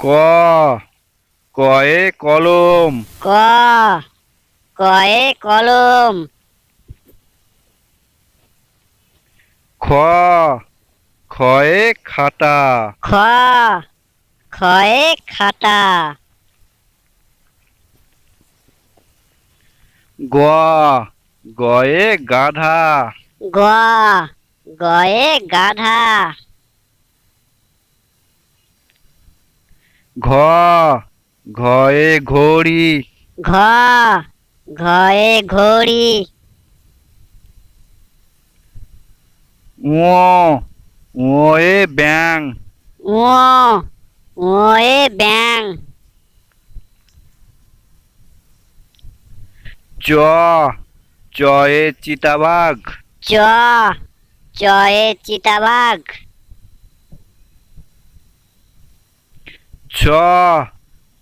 ক। কয়ে কলম। ক। কয়ে কলম। খ। খয়ে খাতা। খ। খয়ে খাতা। গ। গয়ে গাধা। গ। গয়ে গাধা। ঘ ঘয়ে ঘড়ি। ঘ ঘয়ে ঘড়ি। ও ওয়ে ব্যাং ও ওয়ে ব্যাং চ চয়ে চিতাবাঘ। চ চয়ে চিতাবাঘ। ছ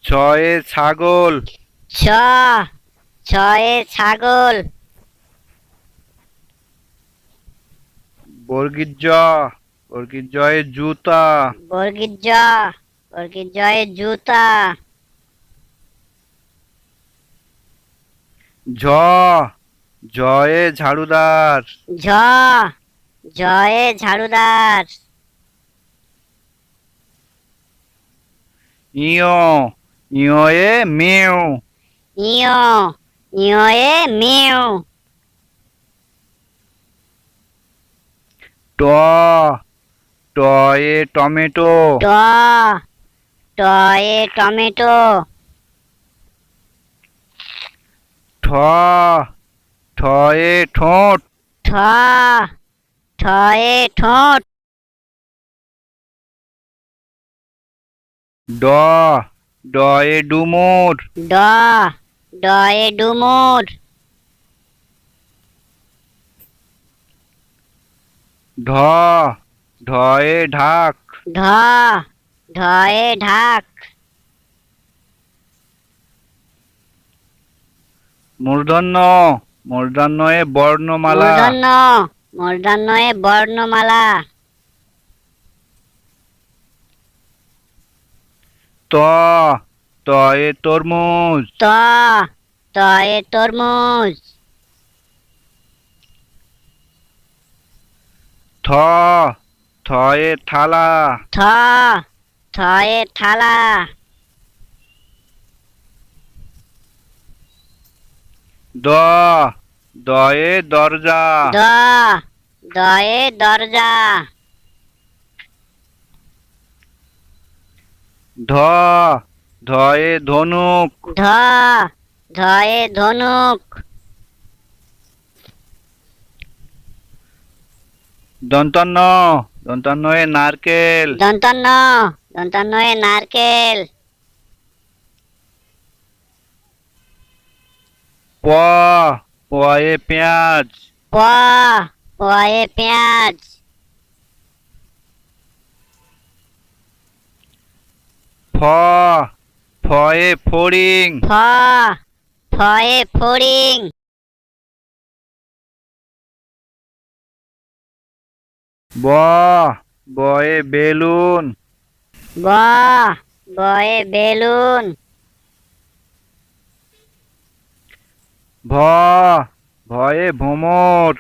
ছয়ে ছাগল। ছ ছয়ে ছাগল। বর্গীর জ বর্গীর জয়ে জুতা। বর্গীর জ বর্গীর জয়ে জুতা। ঝ জয়ে ঝাড়ুদার। ঝ জয়ে ঝাড়ুদার। ઈયો ઈયો એ મેવ ઈયો ઈયો એ મેવ ટો ટો એ ટોમેટો ટો ટો એ ટોમેટો ઠ ઠ એ ઠોઠ ઠ ઠ એ ઠોઠ ড ডয়ে ডুমুর। ড ডয়ে ডুমুর। ঢ ঢয়ে ঢাক। ঢ ঢয়ে ঢাক। মূর্ধন্য মূর্ধন্যয়ে বর্ণমালা। মূর্ধন্য মূর্ধন্যয়ে বর্ণমালা। ত তয়ে তরমুজ। ত তয়ে তরমুজ। থ থয়ে থালা। থ থয়ে থালা। দ দয়ে দরজা। দ দয়ে দরজা। ধ ধয়ে ধনুক। ধ ধয়ে ধনুক। দন্তন্য দন্তন্যয়ে নারকেল। দন্তন্ন দন্তন্নয়ে নারকেল। প পয়ে পেঁয়াজ। প পয়ে পেঁয়াজ। ফ ফয়ে ফড়িং। ফ ফয়ে ফড়িং। ব বয়ে বেলুন। ব বয়ে বেলুন। ভ ভয়ে ভোমর।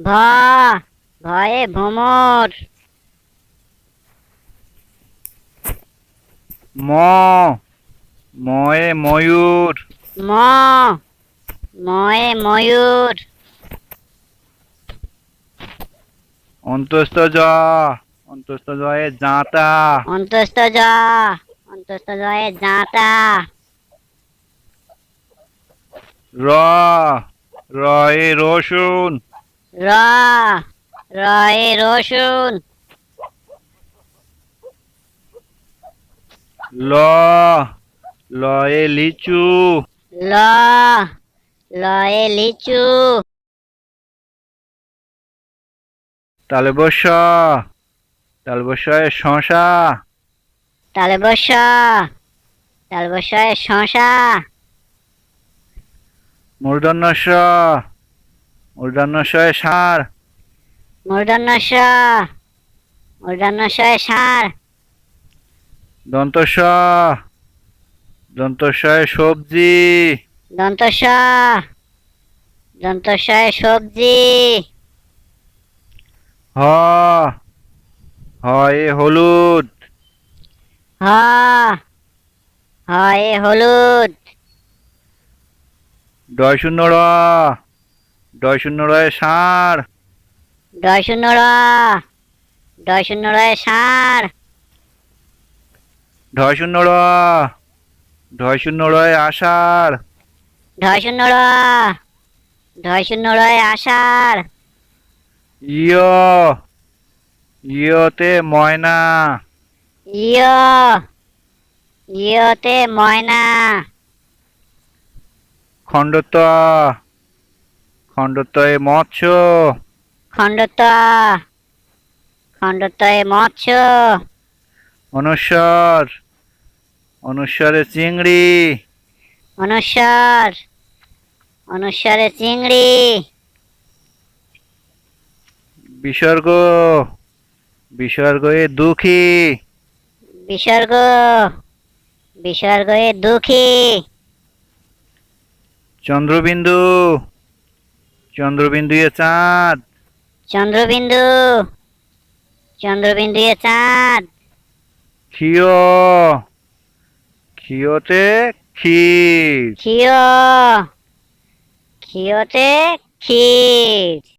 ভ ভয়ে ভ্রমর ম ময়ে ময়ূর। ম ময়ে ময়ূর। অন্তস্থ জ অন্তস্থ জয়ে জাঁতা। অন্তস্থ জ অন্তস্থ জয়ে জাঁতা। র রয়ে রসুন। র রয়ে রসুন। ল লয়ে লিচু। ল লয়ে লিচু। তালে বস তালে বসয়ে শশা তালে বস তালে বসয়ে শশা মূর্ধন্য স মূর্ধন্য সার। মূর্ধন্য স মূর্ধন্য সার। দন্তস সবজি। দন্তস সবজি। হ। হয় হলুদ হ হয় হলুদ। ডয় শূন্য র ডয় শূন্য রয়ে ষাঁড়। ডয় শূন্য র ডয় শূন্য রয়ে ষাঁড়। ঢয় শূন্য র ঢয় শূন্য রয়ে আষাঢ়। ঢয় শূন্য র ঢয় শূন্য রয়ে আষাঢ়। ইয় ইয়তে ময়না। ইয় ইয়তে ময়না। খণ্ডত খণ্ডতয়ে মৎস্য। খণ্ডত খণ্ডতয়ে মৎস্য। অনুস্বর অনুস্বরে চিংড়ি। অনুস্বর। অনুস্বরে চিংড়ি। বিসর্গ। বিসর্গয়ে দুঃখী। বিসর্গ। বিসর্গয়ে দুঃখী। চন্দ্রবিন্দু। চন্দ্রবিন্দুয়ে চাঁদ। চন্দ্রবিন্দু। চন্দ্রবিন্দুয়ে চাঁদ। ক্ষিয়। ক্ষিয়তে ক্ষীর। ক্ষীয় ক্ষীয়তে ক্ষীর।